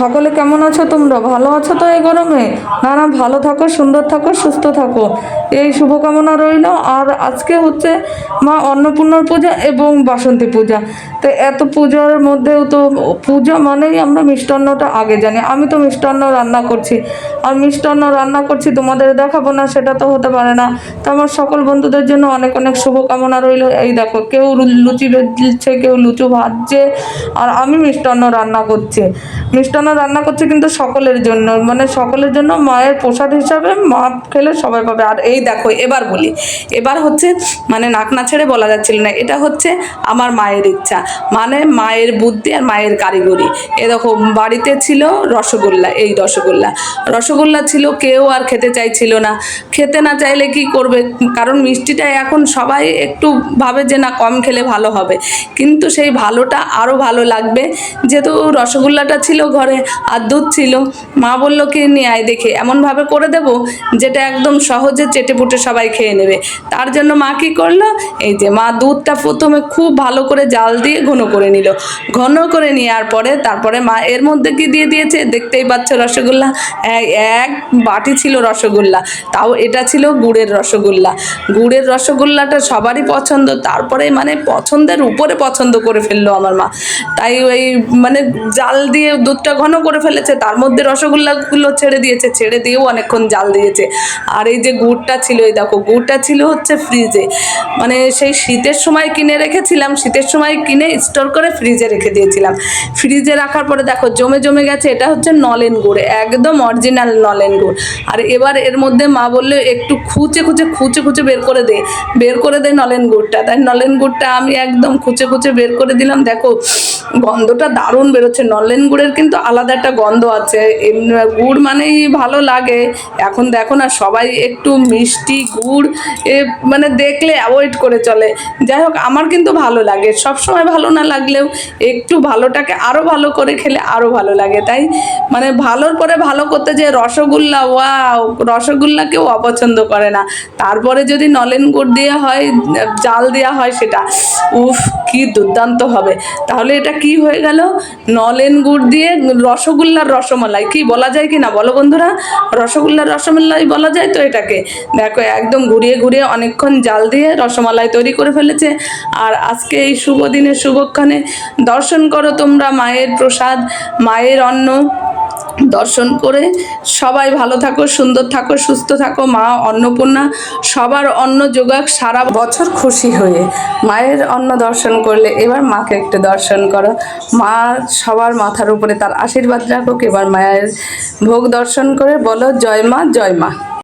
সকলে কেমন আছো তোমরা? ভালো আছো তো এই গরমে? না না, ভালো থাকো, সুন্দর থাকো, সুস্থ থাকো। এই শুভকামনা রইল। আর আজকে হচ্ছে মা অন্নপূর্ণার পূজা এবং বাসন্তী পূজা। তো এত পূজার মধ্যেও তো পূজা মানেই আমরা মিষ্টান্নটা আগে জানি। আমি তো মিষ্টান্ন রান্না করছি। আর মিষ্টান্ন রান্না করছি, তোমাদের দেখাবো না, সেটা তো হতে পারে না। তো আমার সকল বন্ধুদের জন্য অনেক অনেক শুভকামনা রইল। এই দেখো, কেউ লুচি বেলছে, কেউ লুচু ভাজছে, আর আমি মিষ্টান্ন রান্না করছি। মিষ্টান্ন রান্না করছে কিন্তু সকলের জন্য মানে সকলের জন্য মায়ের প্রসাদ হিসাবে মা খেলে সবাই পাবে। আর এই দেখো, এবার বলি, এবার হচ্ছে মানে নাক না ছেড়ে বলা যাচ্ছিল না, এটা হচ্ছে আমার মায়ের ইচ্ছা মানে মায়ের বুদ্ধি আর মায়ের কারিগরি। এ দেখো, বাড়িতে ছিল রসগোল্লা, এই রসগোল্লা। রসগোল্লা ছিল, কেউ আর খেতে চাইছিল না। খেতে না চাইলে কি করবে? কারণ মিষ্টিটা এখন সবাই একটু ভাবে যে না, কম খেলে ভালো হবে। কিন্তু সেই ভালোটা আরও ভালো লাগবে, যেহেতু রসগোল্লাটা ছিল ঘরে আর দুধ ছিল। মা বলল, কি নিয়ে আয় দেখে, এমনভাবে করে দেব যেটা একদম সহজে চেটে পুটে সবাই খেয়ে নেবে। তার জন্য মা কি করল, এই যে মা দুধটা প্রথমে খুব ভালো করে জাল দিয়ে ঘন করে নিল। ঘন করে নেওয়ার পরে, তারপরে মা এর মধ্যে কি দিয়ে দিয়েছে, দেখতেই পাচ্ছ রসগোল্লা? এক বাটি ছিল রসগোল্লা, তাও এটা ছিল গুড়ের রসগোল্লা। গুড়ের রসগোল্লাটা সবারই পছন্দ, তারপরে মানে পছন্দের উপরে পছন্দ করে ফেলল আমার মা। তাই ওই মানে জাল দিয়ে দুধটা ঘন করে ফেলেছে, তার মধ্যে রসগোল্লাগুলো ছেড়ে দিয়েছে, ছেড়ে দিয়েও অনেকক্ষণ জাল দিয়েছে। আর এই যে গুড়টা ছিল, এই দেখো, গুড়টা ছিল হচ্ছে ফ্রিজে মানে সেই শীতের সময় কিনে রেখেছিলাম, শীতের সময় কিনে স্টোর করে ফ্রিজে রেখে দিয়েছিলাম। ফ্রিজে রাখার পরে দেখো, জমে জমে গেছে, এটা হচ্ছে নলেন গুড়, একদম অরিজিনাল নলেন গুড়। আর এবার এর মধ্যে মা বলল, একটু খুঁচে খুঁচে খুঁচে খুঁচে বের করে দে, বের করে দে নলেন গুড়টা। তাই নলেন গুড়টা আমি একদম খুঁচে খুঁচে বের করে দিলাম। দেখো, গন্ধটা দারুণ বেরোচ্ছে। নলেন গুড়ের কিন্তু আলাদা একটা গন্ধ আছে গুড় মানেই ভালো লাগে। এখন দেখো না, সবাই একটু মিষ্টি, গুড়, এ মানে দেখলে অ্যাভয়েড করে চলে। যাই হোক, আমার কিন্তু ভালো লাগে। সব সময় ভালো না লাগলেও একটু ভালোটাকে আরও ভালো করে খেলে আরও ভালো লাগে, তাই? মানে ভালোর পরে ভালো করতে যে রসগোল্লা, ওয়াও! রসগোল্লা কেউ অপছন্দ করে না। তারপরে যদি নলেন গুড় দেওয়া হয়, জাল দেওয়া হয় সেটা, উফ, কি দুর্দান্ত হবে। তাহলে এটা কি হয়ে গেল? নলেন গুড় দিয়ে রসগোল্লার রসমালাই। কি বলা যায় কি না? বলো বন্ধুরা, রসগোল্লার রসমালাই বলা যায় তো এটাকে? দেখো, একদম ঘুরিয়ে ঘুরিয়ে অনেকক্ষণ জাল দিয়ে রসমালাই তৈরি করে ফেলেছে। আর আজকে এই শুভ দিনের শুভক্ষণে দর্শন করো তোমরা মায়ের প্রসাদ, মায়ের অন্ন। দর্শন করে সবাই ভালো থাকো, সুন্দর থাকো, সুস্থ থাকো। মা অন্নপূর্ণা, সবার অন্ন যোগাক সারা বছর খুশি হয়ে মায়ের অন্ন দর্শন করলে এবার মাকে একটু দর্শন করো। মা সবার মাথার উপরে তার আশীর্বাদ রাখুক, এবার মায়ের ভোগ দর্শন করে বলো, জয় মা জয় মা।